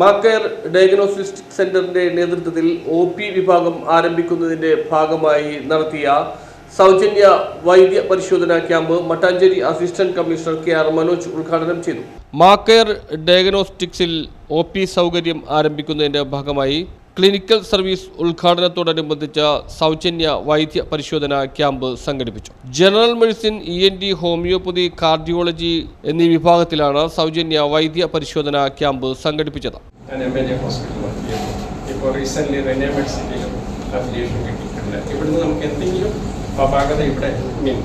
Makcare diagnostic സെന്ററിന്റെ നേതൃത്വത്തിൽ O P വിഭാഗം ആരംഭിക്കുന്നതിന്റെ ഭാഗമായി നടത്തിയ സൗജന്യ വൈദ്യ പരിശോധനാ camp Mattancherry assistant commissioner K R Manoj ഉദ്ഘാടനം ചെയ്തു. മാക്കയർ ഡയഗ്നോസ്റ്റിക്സിൽ ഒ പി സൗകര്യം ആരംഭിക്കുന്നതിന്റെ ഭാഗമായി ക്ലിനിക്കൽ സർവീസ് ഉദ്ഘാടനത്തോടനുബന്ധിച്ച സൗജന്യ വൈദ്യ പരിശോധന ക്യാമ്പ് സംഘടിപ്പിച്ചു. General medicine E N T homoeopathy cardiology എന്നീ വിഭാഗത്തിലാണ് സൗജന്യ വൈദ്യ പരിശോധന ക്യാമ്പ് സംഘടിപ്പിച്ചത്. ഇപ്പോൾ നമുക്ക് ഇവിടെ മീൻ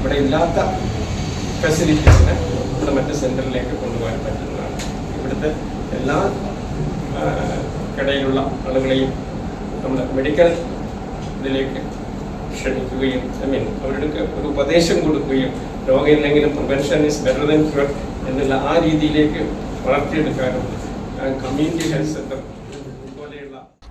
ഇവിടെ ഇല്ലാത്ത ഫെസിലിറ്റീസിനെ ഇവിടെ മറ്റ് സെന്ററിലേക്ക് കൊണ്ടുപോകാൻ പറ്റുന്നതാണ്. ഇവിടുത്തെ എല്ലാ ആ, കടയിലുള്ള ആളുകളെയും നമ്മൾ മെഡിക്കൽ ഇതിലേക്ക് ക്ഷണിക്കുകയും ഐ മീൻ അവരുടെ ഒരു ഉപദേശം കൊടുക്കുകയും രോഗം ഇല്ലെങ്കിലും prevention is better than cure എന്നുള്ള ആ രീതിയിലേക്ക് വളർത്തിയെടുക്കാനും കമ്മ്യൂണിറ്റി ഹെൽത്ത് സെന്റർ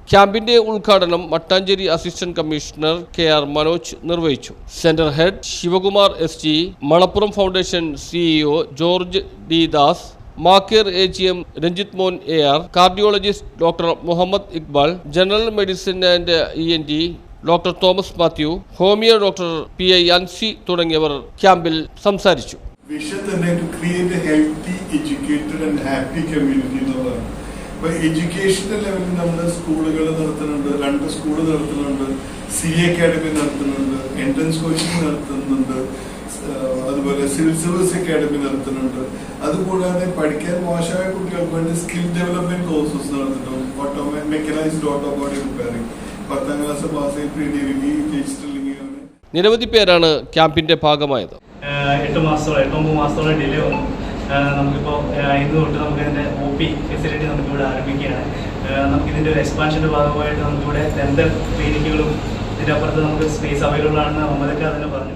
ക്യാമ്പിന്റെ ഉദ്ഘാടനം Mattancherry assistant commissioner K R Manoj നിർവഹിച്ചു. Centre head Sivakumar S G Manappuram foundation CEO George D Das Makcare A G M Ranjith Mon A R cardiologist doctor Muhammad Iqbal general medicine and E N T doctor Thomas Mathew homoeo doctor P I Ancy തുടങ്ങിയവർ ക്യാമ്പിൽ സംസാരിച്ചു. Vision തന്നെ create a healthy educated and happy community എന്നുള്ളതാണ്. അപ്പൊ എഡ്യൂക്കേഷന്റെ ലെവലിൽ നമ്മൾ സ്കൂളുകൾ നടത്തുന്നുണ്ട് രണ്ട് സ്കൂൾ നടത്തുന്നുണ്ട് സി അക്കാഡമി നടത്തുന്നുണ്ട് എൻട്രൻസ് കോച്ചിങ് നടത്തുന്നുണ്ട് അതുപോലെ സിവിൽ സർവീസ് അക്കാഡമി നടത്തുന്നുണ്ട് അതുകൂടാതെ പഠിക്കാൻ മോശമായ കുട്ടികൾക്ക് വേണ്ടി സ്കിൽ ഡെവലപ്മെന്റ് കോഴ്സസ് നടത്തുന്നുണ്ട് auto mechanised auto body repairing പത്താം class pass pre degree digital നിരവധി പേരാണ് ക്യാമ്പിന്റെ ഭാഗമായത് എട്ട് മാസത്തോളം എട്ടൊമ്പത് മാസത്തോളം ഡിലേ വന്നു നമുക്കിപ്പോൾ ഇന്ന് തൊട്ട് നമുക്ക് ഇതിന്റെ ഒ പി ഫെസിലിറ്റി നമുക്കിവിടെ ആരംഭിക്കുകയാണ് നമുക്കിതിന്റെ ഒരു എക്സ്പാൻഷന്റെ ഭാഗമായിട്ട് നമുക്കിവിടെ ഡെന്തൽ ക്ലിനിക്കുകളും ഇതിന്റെ അപ്പുറത്ത് നമുക്ക് സ്പേസ് അവൈലബിൾ ആണെന്ന് മുഹമ്മദൊക്കെ അതിനെ പറഞ്ഞു